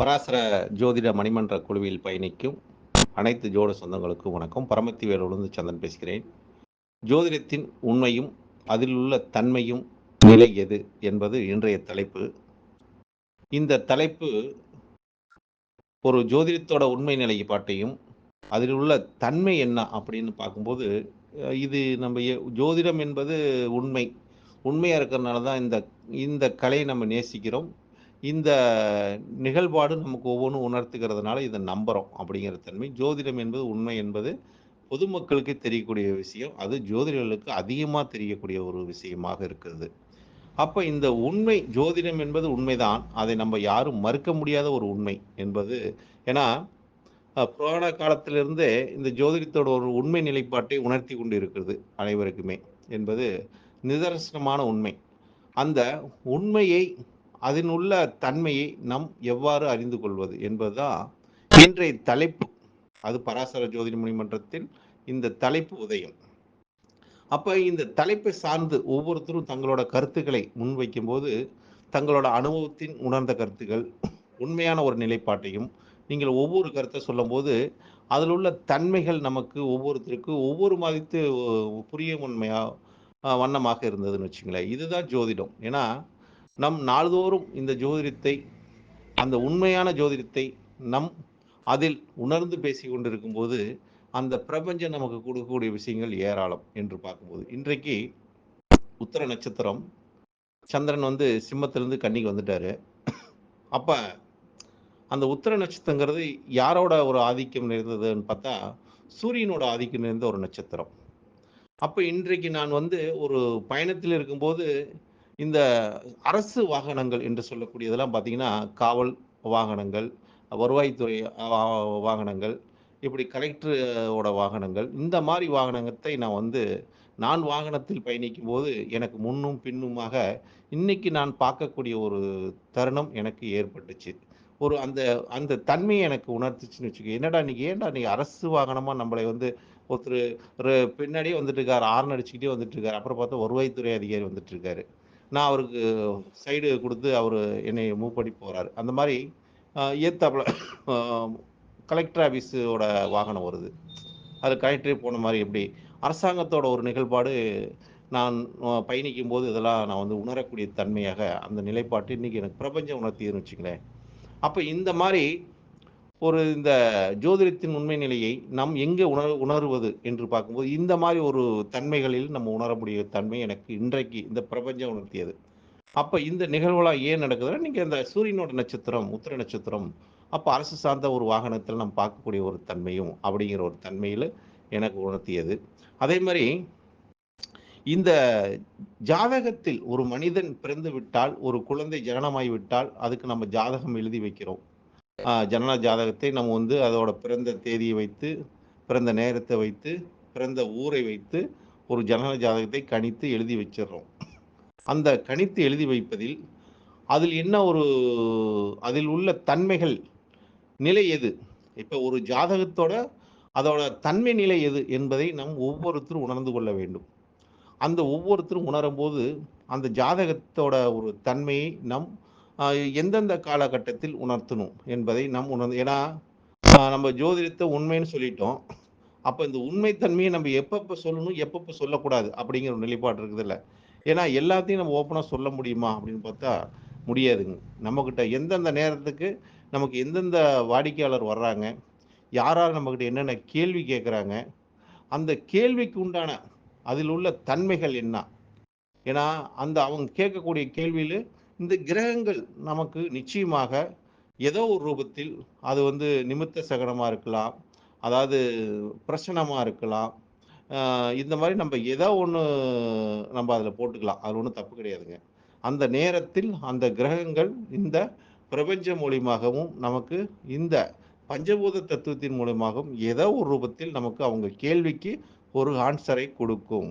பராசர ஜோதிட மணிமன்ற குழுவில் பயணிக்கும் அனைத்து ஜோட சொந்தங்களுக்கும் வணக்கம். பரமத்தி வேலூர்ந்து சந்தன் பேசுகிறேன். ஜோதிடத்தின் உண்மையும் அதில் உள்ள தன்மையும் நிலை எது என்பது இன்றைய தலைப்பு. இந்த தலைப்பு ஒரு ஜோதிடத்தோட உண்மை நிலைப்பாட்டையும் அதில் உள்ள தன்மை என்ன அப்படின்னு பார்க்கும்போது இது நம்ம ஜோதிடம் என்பது உண்மை. உண்மையாக இருக்கிறதுனால தான் இந்த இந்த கலையை நம்ம நேசிக்கிறோம். இந்த நிகழ்பாடு நமக்கு ஒவ்வொன்றும் உணர்த்துகிறதுனால இதை நம்புகிறோம் அப்படிங்கிற தன்மை. ஜோதிடம் என்பது உண்மை என்பது பொதுமக்களுக்கு தெரியக்கூடிய விஷயம். அது ஜோதிடர்களுக்கு அதிகமாக தெரியக்கூடிய ஒரு விஷயமாக இருக்கிறது அப்போ இந்த உண்மை ஜோதிடம் என்பது உண்மைதான். அதை நம்ம யாரும் மறுக்க முடியாத ஒரு உண்மை என்பது. ஏன்னா புராண காலத்திலிருந்தே இந்த ஜோதிடத்தோட ஒரு உண்மை நிலைப்பாட்டை உணர்த்தி கொண்டு இருக்கிறது அனைவருக்குமே என்பது நிதர்சனமான உண்மை. அந்த உண்மையை அதில் உள்ள தன்மையை நாம் எவ்வாறு அறிந்து கொள்வது என்பதுதான் இன்றைய தலைப்பு. அது பராசர ஜோதிட மணிமன்றத்தில் இந்த தலைப்பு உதயம். அப்ப இந்த தலைப்பை சார்ந்து ஒவ்வொருத்தரும் தங்களோட கருத்துக்களை முன்வைக்கும் போது தங்களோட அனுபவத்தின் உணர்ந்த கருத்துக்கள் உண்மையான ஒரு நிலைப்பாட்டையும் நீங்கள் ஒவ்வொரு கருத்தை சொல்லும்போது அதில் உள்ள தன்மைகள் நமக்கு ஒவ்வொருத்தருக்கு ஒவ்வொரு மாதிரித்து புரிய உண்மையா வண்ணமாக இருந்ததுன்னு வச்சுங்களேன். இதுதான் ஜோதிடம். ஏன்னா நம் நாள்தோறும் இந்த ஜோதிடத்தை அந்த உண்மையான ஜோதிடத்தை நம் அதில் உணர்ந்து பேசி கொண்டிருக்கும் போது அந்த பிரபஞ்சம் நமக்கு கொடுக்கக்கூடிய விஷயங்கள் ஏராளம் என்று பார்க்கும்போது. இன்றைக்கு உத்தர நட்சத்திரம் சந்திரன் வந்து சிம்மத்திலிருந்து கன்னிக்கு வந்துட்டாரு. அப்போ அந்த உத்தர நட்சத்திரங்கிறது யாரோட ஒரு ஆதிக்கம் நிறைந்ததுன்னு பார்த்தா சூரியனோட ஆதிக்கம் நிறைந்த ஒரு நட்சத்திரம். அப்போ இன்றைக்கு நான் வந்து ஒரு பயணத்தில் இருக்கும்போது இந்த அரசு வாகனங்கள் என்று சொல்லக்கூடியதெல்லாம் பார்த்தீங்கன்னா காவல் வாகனங்கள் வருவாய்த்துறை வாகனங்கள் இப்படி கலெக்டரோட வாகனங்கள் இந்த மாதிரி வாகனத்தை நான் வந்து நான் வாகனத்தில் பயணிக்கும் போது எனக்கு முன்னும் பின்னுமாக இன்னைக்கு நான் பார்க்கக்கூடிய ஒரு தருணம் எனக்கு ஏற்பட்டுச்சு. ஒரு அந்த அந்த தன்மையை எனக்கு உணர்த்துச்சுன்னு வச்சுக்கோ என்னடா இன்னைக்கு ஏன்டா நீ அரசு வாகனமாக நம்மளை வந்து ஒருத்தர் ஒரு பின்னாடியே வந்துட்டு இருக்காரு ஆர்ன் அடிச்சுக்கிட்டே வந்துட்டு இருக்காரு அப்புறம் பார்த்தா வருவாய்த்துறை அதிகாரி வந்துட்டு இருக்காரு. நான் அவருக்கு சைடு கொடுத்து அவர் என்னை மூவ் பண்ணி போகிறாரு அந்த மாதிரி ஏத்தாப்புல கலெக்டர் ஆஃபீஸோட வாகனம் வருது. அது கலெக்டரே போன மாதிரி எப்படி அரசாங்கத்தோட ஒரு நிகழ்பாடு நான் பயணிக்கும் போது இதெல்லாம் நான் வந்து உணரக்கூடிய தன்மையாக அந்த நிலைப்பாட்டு இன்றைக்கி எனக்கு பிரபஞ்சம் உணர்த்தின்னு வச்சுங்களேன் அப்போ இந்த மாதிரி ஒரு இந்த ஜோதிடத்தின் உண்மை நிலையை நாம் எங்கே உணர் உணர்வது என்று பார்க்கும்போது இந்த மாதிரி ஒரு தன்மைகளில் நம்ம உணரக்கூடிய தன்மை எனக்கு இன்றைக்கு இந்த பிரபஞ்சம் உணர்த்தியது. அப்போ இந்த நிகழ்வுலாம் ஏன் நடக்குதுன்னா நீங்கள் இந்த சூரியனோட நட்சத்திரம் உத்திர நட்சத்திரம் அப்போ அரசு சார்ந்த ஒரு வாகனத்தில் நம்ம பார்க்கக்கூடிய ஒரு தன்மையும் அப்படிங்கிற ஒரு தன்மையில் எனக்கு உணர்த்தியது. அதே மாதிரி இந்த ஜாதகத்தில் ஒரு மனிதன் பிறந்து விட்டால் ஒரு குழந்தை ஜனனமாகி விட்டால் அதுக்கு நம்ம ஜாதகம் எழுதி வைக்கிறோம். ஜனன ஜாதகத்தை நம்ம வந்து அதோட பிறந்த தேதியை வைத்து பிறந்த நேரத்தை வைத்து பிறந்த ஊரை வைத்து ஒரு ஜனன ஜாதகத்தை கணித்து எழுதி வச்சிடுறோம் அந்த கணித்து எழுதி வைப்பதில் அதில் என்ன ஒரு அதில் உள்ள தன்மைகள் நிலை எது? இப்போ ஒரு ஜாதகத்தோட அதோட தன்மை நிலை எது என்பதை நாம் ஒவ்வொருத்தரும் உணர்ந்து கொள்ள வேண்டும். அந்த ஒவ்வொருத்தரும் உணரும்போது அந்த ஜாதகத்தோட ஒரு தன்மையை நம் எந்தெந்த காலகட்டத்தில் உணர்த்தணும் என்பதை நாம் உணர்ந்து ஏன்னா நம்ம ஜோதிடத்தை உண்மைன்னு சொல்லிட்டோம். அப்போ இந்த உண்மைத்தன்மையை நம்ம எப்பப்போ சொல்லணும் எப்பப்போ சொல்லக்கூடாது அப்படிங்கிற ஒரு நிலைப்பாடு இருக்குதுல்ல. ஏன்னா எல்லாத்தையும் நம்ம ஓப்பனாக சொல்ல முடியுமா அப்படின்னு பார்த்தா முடியாதுங்க. நம்மக்கிட்ட எந்தெந்த நேரத்துக்கு நமக்கு எந்தெந்த வாடிக்கையாளர் வர்றாங்க யாரால் நம்மக்கிட்ட என்னென்ன கேள்வி கேட்குறாங்க அந்த கேள்விக்கு உண்டான அதில் உள்ள தன்மைகள் என்ன? ஏன்னா அந்த அவங்க கேட்கக்கூடிய கேள்வியில் இந்த கிரகங்கள் நமக்கு நிச்சயமாக ஏதோ ஒரு ரூபத்தில் அது வந்து நிமித்த சகனமாக இருக்கலாம் அதாவது பிரசனமாக இருக்கலாம். இந்த மாதிரி நம்ம ஏதோ ஒன்று நம்ம அதில் போட்டுக்கலாம். அது ஒன்றும் தப்பு கிடையாதுங்க. அந்த நேரத்தில் அந்த கிரகங்கள் இந்த பிரபஞ்சம் மூலியமாகவும் நமக்கு இந்த பஞ்சபூத தத்துவத்தின் மூலமாகவும் ஏதோ ஒரு ரூபத்தில் நமக்கு அவங்க கேள்விக்கு ஒரு ஆன்சரை கொடுக்கும்.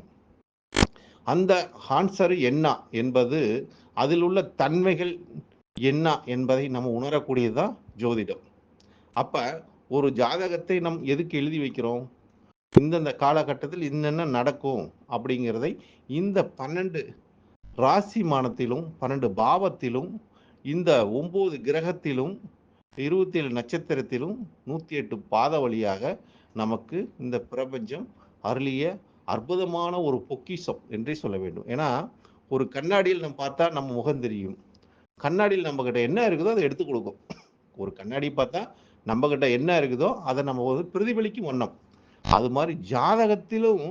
அந்த ஆன்சர் என்ன என்பது அதில் உள்ள தன்மைகள் என்ன என்பதை நம்ம உணரக்கூடியதுதான் ஜோதிடம். அப்போ ஒரு ஜாதகத்தை நம் எதுக்கு எழுதி வைக்கிறோம்? இந்தந்த காலகட்டத்தில் என்னென்ன நடக்கும் அப்படிங்கிறதை இந்த பன்னெண்டு ராசி மானத்திலும் பன்னெண்டு பாவத்திலும் இந்த ஒம்பது கிரகத்திலும் இருபத்தி ஏழு நட்சத்திரத்திலும் நூற்றி எட்டு பாத வழியாக நமக்கு இந்த பிரபஞ்சம் அருளிய அற்புதமான ஒரு பொக்கிஷம் என்றே சொல்ல வேண்டும். ஏன்னா ஒரு கண்ணாடியில் நம்ம பார்த்தா நம்ம முகம் தெரியும். கண்ணாடியில் நம்ம கிட்ட என்ன இருக்குதோ அதை எடுத்து கொடுக்கும். ஒரு கண்ணாடி பார்த்தா நம்ம கிட்ட என்ன இருக்குதோ அதை நம்ம வந்து பிரதிபலிக்கும் வண்ணம். அது மாதிரி ஜாதகத்திலும்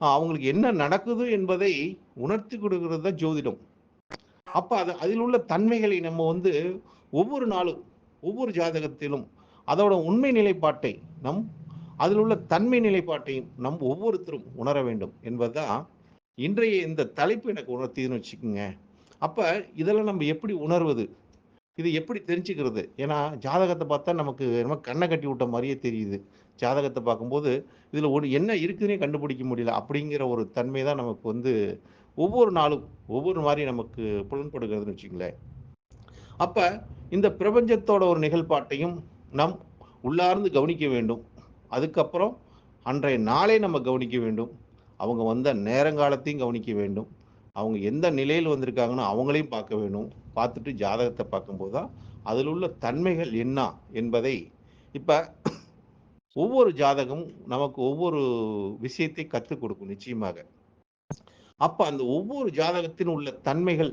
அவங்களுக்கு என்ன நடக்குது என்பதை உணர்த்தி கொடுக்கிறது தான் ஜோதிடம். அப்ப அது அதில் உள்ள தன்மைகளை நம்ம வந்து ஒவ்வொரு நாளும் ஒவ்வொரு ஜாதகத்திலும் அதோட உண்மை நிலைப்பாட்டை நம் அதில் உள்ள தன்மை நிலைப்பாட்டையும் நம் ஒவ்வொருத்தரும் உணர வேண்டும் என்பதுதான் இன்றைய இந்த தலைப்பு எனக்கு உணர்த்திதுன்னு வச்சுக்கோங்க. அப்போ இதெல்லாம் நம்ம எப்படி உணர்வது? இது எப்படி தெரிஞ்சுக்கிறது? ஏன்னா ஜாதகத்தை பார்த்தா நமக்கு நம்ம கண்ணை கட்டி விட்ட மாதிரியே தெரியுது. ஜாதகத்தை பார்க்கும்போது இதில் ஒரு என்ன இருக்குன்னே கண்டுபிடிக்க முடியல அப்படிங்கிற ஒரு தன்மை தான் நமக்கு வந்து ஒவ்வொரு நாளும் ஒவ்வொரு மாதிரி நமக்கு புலன்படுகிறதுன்னு வச்சுங்களேன் அப்போ இந்த பிரபஞ்சத்தோட ஒரு நிகழ்பாட்டையும் நம் உள்ளார்ந்து கவனிக்க வேண்டும். அதுக்கப்புறம் அன்றைய நாளை நம்ம கவனிக்க வேண்டும். அவங்க வந்த நேரங்காலத்தையும் கவனிக்க வேண்டும். அவங்க எந்த நிலையில் வந்திருக்காங்கன்னு அவங்களையும் பார்க்க வேண்டும். பார்த்துட்டு ஜாதகத்தை பார்க்கும்போது தான் அதில் உள்ள தன்மைகள் என்ன என்பதை இப்போ ஒவ்வொரு ஜாதகமும் நமக்கு ஒவ்வொரு விஷயத்தை கற்றுக் கொடுக்கும் நிச்சயமாக. அப்போ அந்த ஒவ்வொரு ஜாதகத்தின் உள்ள தன்மைகள்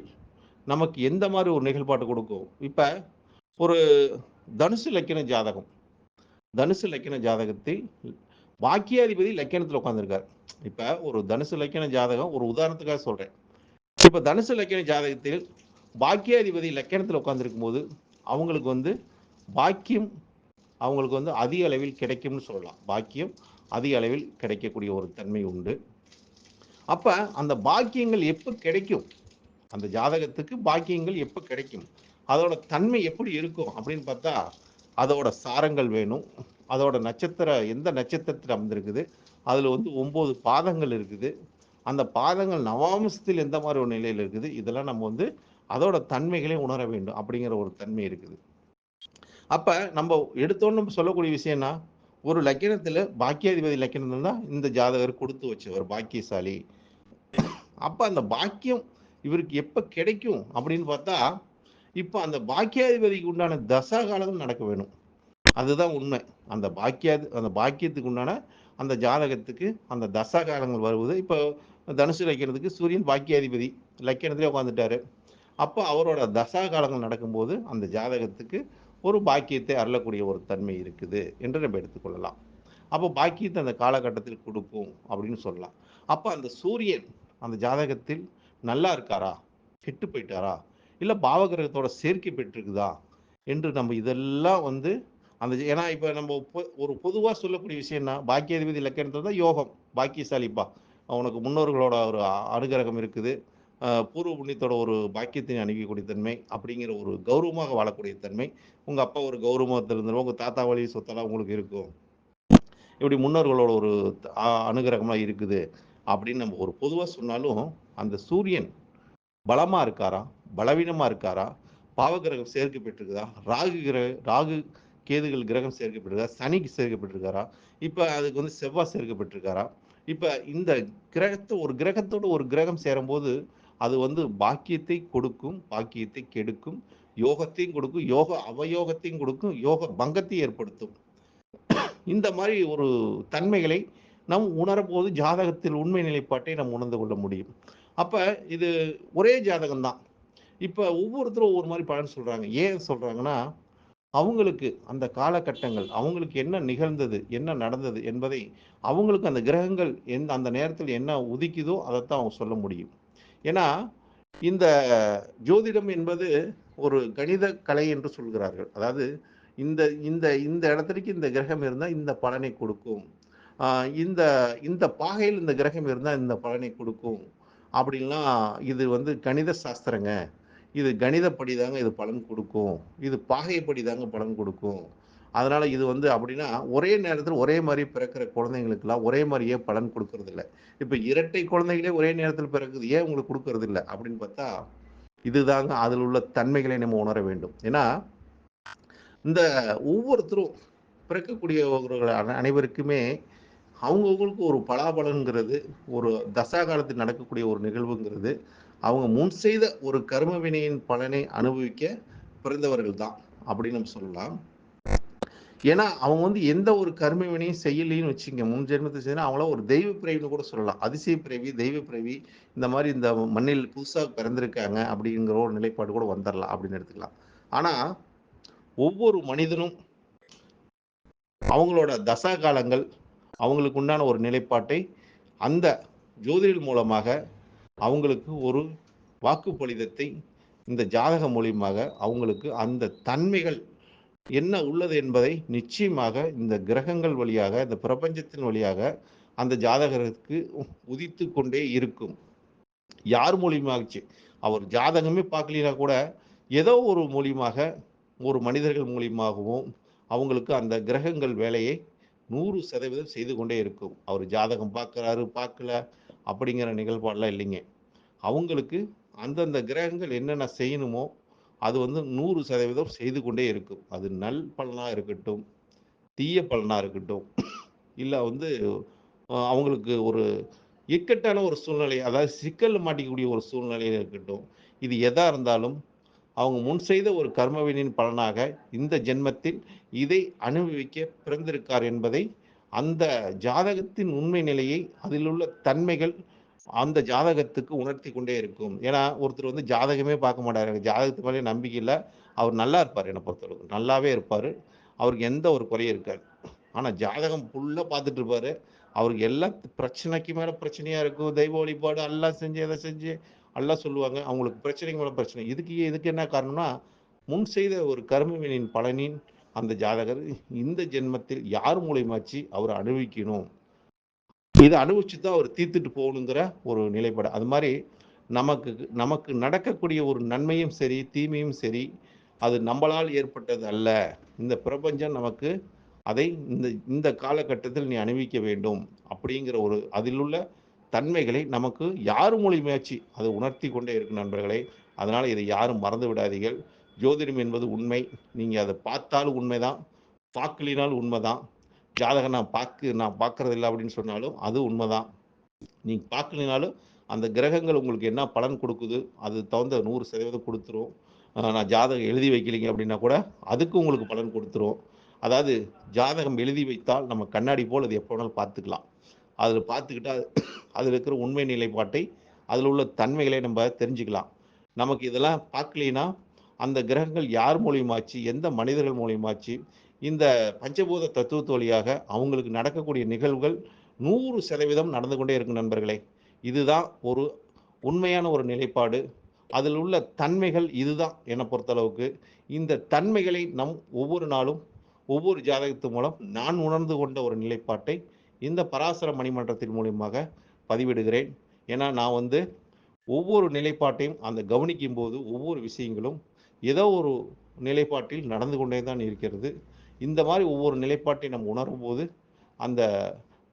நமக்கு எந்த மாதிரி ஒரு நிகழ்பாட்டு கொடுக்கும்? இப்போ ஒரு தனுசு லக்கின ஜாதகம். தனுசு லக்கின ஜாதகத்தில் பாக்கியாதிபதி லக்கணத்தில் உட்காந்துருக்கார் இப்போ ஒரு தனுசு லக்கண ஜாதகம் ஒரு உதாரணத்துக்காக சொல்கிறேன் இப்போ தனுசு லக்கண ஜாதகத்தில் பாக்கியாதிபதி லக்கணத்தில் உட்காந்துருக்கும் போது அவங்களுக்கு வந்து பாக்கியம் அவங்களுக்கு வந்து அதிக அளவில் கிடைக்கும்னு சொல்லலாம். பாக்கியம் அதிக அளவில் கிடைக்கக்கூடிய ஒரு தன்மை உண்டு. அப்போ அந்த பாக்கியங்கள் எப்போ கிடைக்கும்? அந்த ஜாதகத்துக்கு பாக்கியங்கள் எப்போ கிடைக்கும்? அதோட தன்மை எப்படி இருக்கும் அப்படின்னு பார்த்தா அதோட சாரங்கள் வேணும். அதோட நட்சத்திர எந்த நட்சத்திரத்தில் அமைந்திருக்குது அதில் வந்து ஒம்பது பாதங்கள் இருக்குது. அந்த பாதங்கள் நவாம்சத்தில் எந்த மாதிரி ஒரு நிலையில் இருக்குது? இதெல்லாம் நம்ம வந்து அதோட தன்மைகளையும் உணர வேண்டும் அப்படிங்கிற ஒரு தன்மை இருக்குது. அப்போ நம்ம எடுத்தோன்னு நம்ம சொல்லக்கூடிய விஷயம்னா ஒரு லக்கணத்தில் பாக்கியாதிபதி லக்கணம் தான் இந்த ஜாதகர் கொடுத்து வச்சவர் பாக்கியசாலி. அப்போ அந்த பாக்கியம் இவருக்கு எப்போ கிடைக்கும் அப்படின்னு பார்த்தா இப்போ அந்த பாக்கியாதிபதிக்கு உண்டான தசா காலங்கள் நடக்க வேணும். அதுதான் உண்மை. அந்த பாக்கியாது அந்த பாக்கியத்துக்கு உண்டான அந்த ஜாதகத்துக்கு அந்த தசா காலங்கள் வருவது. இப்போ தனுசு லக்கணத்துக்கு சூரியன் பாக்கியாதிபதி லக்கணத்திலே உட்காந்துட்டாரு அப்போ அவரோட தசா காலங்கள் நடக்கும்போது அந்த ஜாதகத்துக்கு ஒரு பாக்கியத்தை அருளக்கூடிய ஒரு தன்மை இருக்குது என்று நம்ம எடுத்துக்கொள்ளலாம். அப்போ பாக்கியத்தை அந்த காலகட்டத்தில் கொடுக்கும் அப்படின்னு சொல்லலாம். அப்போ அந்த சூரியன் அந்த ஜாதகத்தில் நல்லா இருக்காரா? கெட்டு போயிட்டாரா? இல்லை பாவகிரகத்தோட சேர்க்கை பெற்றிருக்குதா? என்று நம்ம இதெல்லாம் வந்து அந்த ஏன்னா இப்போ நம்ம பொ- ஒரு பொதுவாக சொல்லக்கூடிய விஷயம்னா பாக்கியாதிபதி இலக்கணத்தில் தான் யோகம். பாக்கியசாலிப்பா. அவனுக்கு முன்னோர்களோட ஒரு அனுகிரகம் இருக்குது. பூர்வ புண்ணியத்தோட ஒரு பாக்கியத்தினை அணுகக்கூடிய தன்மை அப்படிங்கிற ஒரு கௌரவமாக வாழக்கூடிய தன்மை. உங்கள் அப்பா ஒரு கௌரவமாக இருந்தவங்க உங்கள் தாத்தா வழி சொத்தெல்லாம் உங்களுக்கு இருக்கும். இப்படி முன்னோர்களோட ஒரு த- இருக்குது அப்படின்னு நம்ம ஒரு பொதுவாக சொன்னாலும் அந்த சூரியன் பலமாக இருக்காரா? பலவீனமாக இருக்காரா? பாவகிரகம் சேர்க்கப்பட்டிருக்குதா ராகு கிரக ராகு கேதுகள் கிரகம் சேர்க்கப்பட்டிருக்கா சனிக்கு சேர்க்கப்பட்டிருக்காரா இப்போ அதுக்கு வந்து செவ்வாய் சேர்க்கப்பட்டிருக்காரா இப்போ இந்த கிரகத்தை ஒரு கிரகத்தோடு ஒரு கிரகம் சேரும்போது அது வந்து பாக்கியத்தை கொடுக்கும் பாக்கியத்தை கெடுக்கும் யோகத்தையும் கொடுக்கும் யோக அவயோகத்தையும் கொடுக்கும் யோக பங்கத்தை ஏற்படுத்தும். இந்த மாதிரி ஒரு தன்மைகளை நாம் உணரும்போது ஜாதகத்தில் உண்மை நிலைப்பாட்டை நாம் உணர்ந்து கொள்ள முடியும். அப்போ இது ஒரே ஜாதகம் தான் இப்போ ஒவ்வொருத்தரும் ஒவ்வொரு மாதிரி பலன் சொல்கிறாங்க ஏன் சொல்கிறாங்கன்னா அவங்களுக்கு அந்த காலகட்டங்கள் அவங்களுக்கு என்ன நிகழ்ந்தது என்ன நடந்தது என்பதை அவங்களுக்கு அந்த கிரகங்கள் எந் அந்த நேரத்தில் என்ன உதிக்குதோ அதைத்தான் அவங்க சொல்ல முடியும். ஏன்னா இந்த ஜோதிடம் என்பது ஒரு கணித கலை என்று சொல்கிறார்கள். அதாவது இந்த இந்த இந்த இடத்துக்கு இந்த கிரகம் இருந்தால் இந்த பலனை கொடுக்கும். இந்த இந்த பாகையில் இந்த கிரகம் இருந்தால் இந்த பலனை கொடுக்கும். அப்படின்லாம் இது வந்து கணித சாஸ்திரங்க. இது கணிதப்படி தாங்க இது பலன் கொடுக்கும். இது பாகைப்படி தாங்க பலன் கொடுக்கும். அதனால் இது வந்து அப்படின்னா ஒரே நேரத்தில் ஒரே மாதிரி பிறக்கிற குழந்தைங்களுக்கெல்லாம் ஒரே மாதிரியே பலன் கொடுக்கறது இல்லை இப்போ இரட்டை குழந்தைகளே ஒரே நேரத்தில் பிறக்குது ஏன் உங்களுக்கு கொடுக்கறது இல்லை அப்படின்னு பார்த்தா இதுதாங்க அதில் உள்ள தன்மைகளை நம்ம உணர வேண்டும். ஏன்னா இந்த ஒவ்வொருத்தரும் பிறக்கக்கூடியவர்கள் அனைவருக்குமே அவங்கவுங்களுக்கு ஒரு பலாபலங்கிறது ஒரு தசா காலத்தில் நடக்கக்கூடிய ஒரு நிகழ்வுங்கிறது அவங்க முன் செய்த ஒரு கர்ம வினையின் பலனை அனுபவிக்க பிறந்தவர்கள் தான் அப்படின்னு நம்ம சொல்லலாம். ஏன்னா அவங்க வந்து எந்த ஒரு கர்ம வினையும் செய்யலைன்னு வச்சுங்க. முன் ஜென்மத்தை செய்யணும் அவங்கள ஒரு தெய்வ பிறவின்னு கூட சொல்லலாம். அதிசய பிறவி தெய்வ பிறவி இந்த மாதிரி இந்த மண்ணில் புதுசாக பிறந்திருக்காங்க அப்படிங்கிற ஒரு நிலைப்பாடு கூட வந்துடலாம் அப்படின்னு எடுத்துக்கலாம். ஆனால் ஒவ்வொரு மனிதனும் அவங்களோட தசா காலங்கள் அவங்களுக்கு உண்டான ஒரு நிலைப்பாட்டை அந்த ஜோதிடர் மூலமாக அவங்களுக்கு ஒரு வாக்குப்பளிதத்தை இந்த ஜாதகம் மூலியமாக அவங்களுக்கு அந்த தன்மைகள் என்ன உள்ளது என்பதை நிச்சயமாக இந்த கிரகங்கள் வழியாக இந்த பிரபஞ்சத்தின் வழியாக அந்த ஜாதகருக்கு உதித்து கொண்டே இருக்கும். யார் மூலியமாகச்சு அவர் ஜாதகமே பார்க்கலினா கூட ஏதோ ஒரு மூலியமாக ஒரு மனிதர்கள் மூலியமாகவும் அவங்களுக்கு அந்த கிரகங்கள் வேலையை நூறு சதவீதம் செய்து கொண்டே இருக்கும். அவர் ஜாதகம் பார்க்குறாரு பார்க்கல அப்படிங்கிற நிகழ்பாடெலாம் இல்லைங்க. அவங்களுக்கு அந்தந்த கிரகங்கள் என்னென்ன செய்யணுமோ அது வந்து நூறு சதவீதம் செய்து கொண்டே இருக்கும். அது நல் பலனாக இருக்கட்டும் தீய பலனாக இருக்கட்டும். இல்லை வந்து அவங்களுக்கு ஒரு இக்கட்டான ஒரு சூழ்நிலை அதாவது சிக்கல் மாட்டிக்கக்கூடிய ஒரு சூழ்நிலையில் இருக்கட்டும். இது எதாக இருந்தாலும் அவங்க முன் செய்த ஒரு கர்மவினின் பலனாக இந்த ஜென்மத்தில் இதை அனுபவிக்க பிறந்திருக்கார் என்பதை அந்த ஜாதகத்தின் உண்மை நிலையை அதில் உள்ள தன்மைகள் அந்த ஜாதகத்துக்கு உணர்த்தி கொண்டே இருக்கும். ஏன்னா ஒருத்தர் வந்து ஜாதகமே பார்க்க மாட்டார். எனக்கு ஜாதகத்து மேலே நம்பிக்கை இல்லை. அவர் நல்லா இருப்பார் என்னை பொறுத்தளவுக்கு நல்லாவே இருப்பார். அவருக்கு எந்த ஒரு குறையும் இருக்காது. ஆனால் ஜாதகம் ஃபுல்லாக பார்த்துட்டு இருப்பார். அவருக்கு எல்லா பிரச்சனைக்கு மேலே பிரச்சனையாக இருக்கும். தெய்வ வழிபாடு எல்லாம் செஞ்சு எதை செஞ்சு எல்லாம் சொல்லுவாங்க. அவங்களுக்கு பிரச்சனைக்கு மேலே பிரச்சனை. இதுக்கு இதுக்கு என்ன காரணம்னா முன் செய்த ஒரு கர்மவினின் பலனின் அந்த ஜாதகர் இந்த ஜென்மத்தில் யார் மூலியமாச்சு அவர் அனுபவிக்கணும்? இதை அனுபவிச்சு தான் அவர் தீர்த்துட்டு போகணுங்கிற ஒரு நிலைப்பாடு. அது மாதிரி நமக்கு நமக்கு நடக்கக்கூடிய ஒரு நன்மையும் சரி தீமையும் சரி அது நம்மளால் ஏற்பட்டது அல்ல. இந்த பிரபஞ்சம் நமக்கு அதை இந்த இந்த காலகட்டத்தில் நீ அணிவிக்க வேண்டும் அப்படிங்கிற ஒரு அதில் உள்ள தன்மைகளை நமக்கு யார் மூலியமாச்சு அதை உணர்த்தி கொண்டே இருக்கும் நண்பர்களே. அதனால் இதை யாரும் மறந்து விடாதீர்கள். ஜோதிடம் என்பது உண்மை. நீங்கள் அதை பார்த்தாலும் உண்மைதான். பார்க்கலினாலும் உண்மைதான். ஜாதகம் நான் பார்க்க நான் பார்க்கறது இல்லை அப்படின்னு சொன்னாலும் அது உண்மைதான். நீங்கள் பார்க்கலினாலும் அந்த கிரகங்கள் உங்களுக்கு என்ன பலன் கொடுக்குது அது தகுந்த நூறு சதவீதம் கொடுத்துரும். நான் ஜாதகம் எழுதி வைக்கலைங்க அப்படின்னா கூட அதுக்கு உங்களுக்கு பலன் கொடுத்துரும். அதாவது ஜாதகம் எழுதி வைத்தால் நம்ம கண்ணாடி போல் அது எப்போ வேணாலும் பார்த்துக்கலாம். அதில் பார்த்துக்கிட்டா அதில் இருக்கிற உண்மை நிலைப்பாட்டை அதில் உள்ள தன்மைகளை நம்ம தெரிஞ்சுக்கலாம். நமக்கு இதெல்லாம் பார்க்கலைன்னா அந்த கிரகங்கள் யார் மூலியமாச்சு எந்த மனிதர்கள் மூலியமாச்சு இந்த பஞ்சபூத தத்துவத்து வழியாக அவங்களுக்கு நடக்கக்கூடிய நிகழ்வுகள் நூறு சதவீதம் நடந்து கொண்டே இருக்கும் நண்பர்களே. இதுதான் ஒரு உண்மையான ஒரு நிலைப்பாடு. அதில் உள்ள தன்மைகள் இதுதான் என்னை பொறுத்தளவுக்கு. இந்த தன்மைகளை நம் ஒவ்வொரு நாளும் ஒவ்வொரு ஜாதகத்து மூலம் நான் உணர்ந்து கொண்ட ஒரு நிலைப்பாட்டை இந்த பராசர மணிமன்றத்தின் மூலியமாக பதிவிடுகிறேன். ஏன்னா நான் வந்து ஒவ்வொரு நிலைப்பாட்டையும் அந்த கவனிக்கும் போது ஒவ்வொரு விஷயங்களும் ஏதோ ஒரு நிலைப்பாட்டில் நடந்து கொண்டே தான் இருக்கிறது. இந்த மாதிரி ஒவ்வொரு நிலைப்பாட்டை நம்ம உணரும் போது அந்த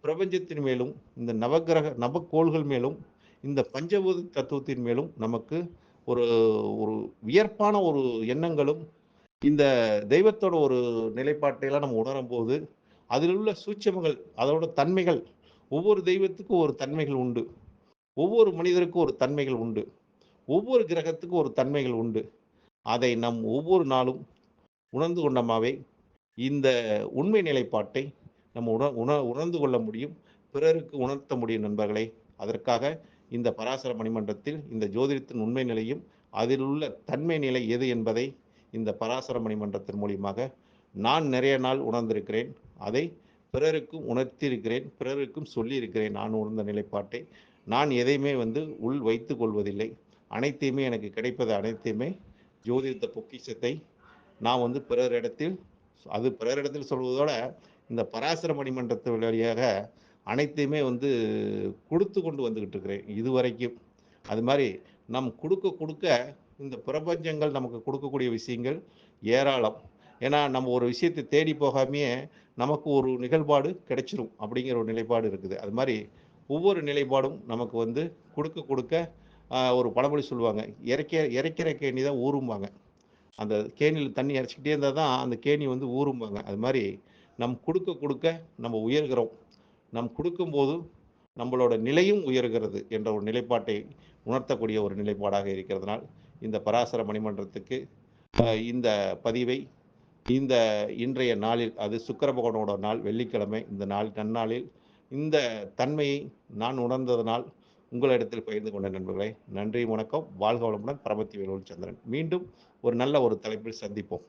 பிரபஞ்சத்தின் மேலும் இந்த நவக்கிரக நவக்கோள்கள் மேலும் இந்த பஞ்சபூத தத்துவத்தின் மேலும் நமக்கு ஒரு ஒரு வியர்ப்பான ஒரு எண்ணங்களும் இந்த தெய்வத்தோட ஒரு நிலைப்பாட்டையெல்லாம் நம்ம உணரும் போது அதில் உள்ள சூட்சமங்கள் அதோட தன்மைகள் ஒவ்வொரு தெய்வத்துக்கும் ஒரு தன்மைகள் உண்டு. ஒவ்வொரு மனிதருக்கும் ஒரு தன்மைகள் உண்டு. ஒவ்வொரு கிரகத்துக்கும் ஒரு தன்மைகள் உண்டு. அதை நம் ஒவ்வொரு நாளும் உணர்ந்து கொண்டமாவே இந்த உண்மை நிலைப்பாட்டை நம்ம உண உண உணர்ந்து கொள்ள முடியும் பிறருக்கு உணர்த்த முடியும் நண்பர்களே. அதற்காக இந்த பராசர மணிமன்றத்தில் இந்த ஜோதிடத்தின் உண்மை நிலையும் அதில் உள்ள தன்மை நிலை எது என்பதை இந்த பராசர மணிமன்றத்தின் மூலியமாக நான் நிறைய நாள் உணர்ந்திருக்கிறேன். அதை பிறருக்கும் உணர்த்தியிருக்கிறேன் பிறருக்கும் சொல்லியிருக்கிறேன். நான் உணர்ந்த நிலைப்பாட்டை நான் எதையுமே வந்து உள் வைத்து கொள்வதில்லை. அனைத்தையுமே எனக்கு கிடைப்பது அனைத்தையுமே ஜோதிட பொக்கிஷத்தை நான் வந்து பிறரிடத்தில் அது பிறரிடத்தில் சொல்வதோட இந்த பராசர மணிமன்றத்து வழியாக அனைத்தையுமே வந்து கொடுத்து கொண்டு வந்துக்கிட்டு இருக்கிறேன் இதுவரைக்கும். அது மாதிரி நம் கொடுக்க கொடுக்க இந்த பிரபஞ்சங்கள் நமக்கு கொடுக்கக்கூடிய விஷயங்கள் ஏராளம். ஏன்னா நம்ம ஒரு விஷயத்தை தேடி போகாமையே நமக்கு ஒரு நிகழ்பாடு கிடைச்சிரும் அப்படிங்கிற ஒரு நிலைப்பாடு இருக்குது. அது மாதிரி ஒவ்வொரு நிலைப்பாடும் நமக்கு வந்து கொடுக்க கொடுக்க ஒரு பழமொழி சொல்லுவாங்க. இறைக்க இறைக்கிற கேணி தான் ஊறும்பாங்க. அந்த கேணியில் தண்ணி இறைச்சிக்கிட்டே இருந்தால் தான் அந்த கேணி வந்து ஊறும்பாங்க. அது மாதிரி நம் கொடுக்க கொடுக்க நம்ம உயர்கிறோம். நம் கொடுக்கும்போது நம்மளோட நிலையும் உயர்கிறது என்ற ஒரு நிலைப்பாட்டை உணர்த்தக்கூடிய ஒரு நிலைப்பாடாக இருக்கிறதுனால் இந்த பராசர மணிமன்றத்துக்கு இந்த பதிவை இந்த இன்றைய நாளில் அது சுக்கிர பகவானோட நாள் வெள்ளிக்கிழமை இந்த நாள் நன்னாளில் இந்த தன்மையை நான் உணர்ந்ததனால் உங்களிடத்தில் பகிர்ந்து கொண்ட நண்பர்களே நன்றி வணக்கம். வாழ்க வளமுடன் பரமத்தி வேலூர் சந்திரன். மீண்டும் ஒரு நல்ல ஒரு தலைப்பில் சந்திப்போம்.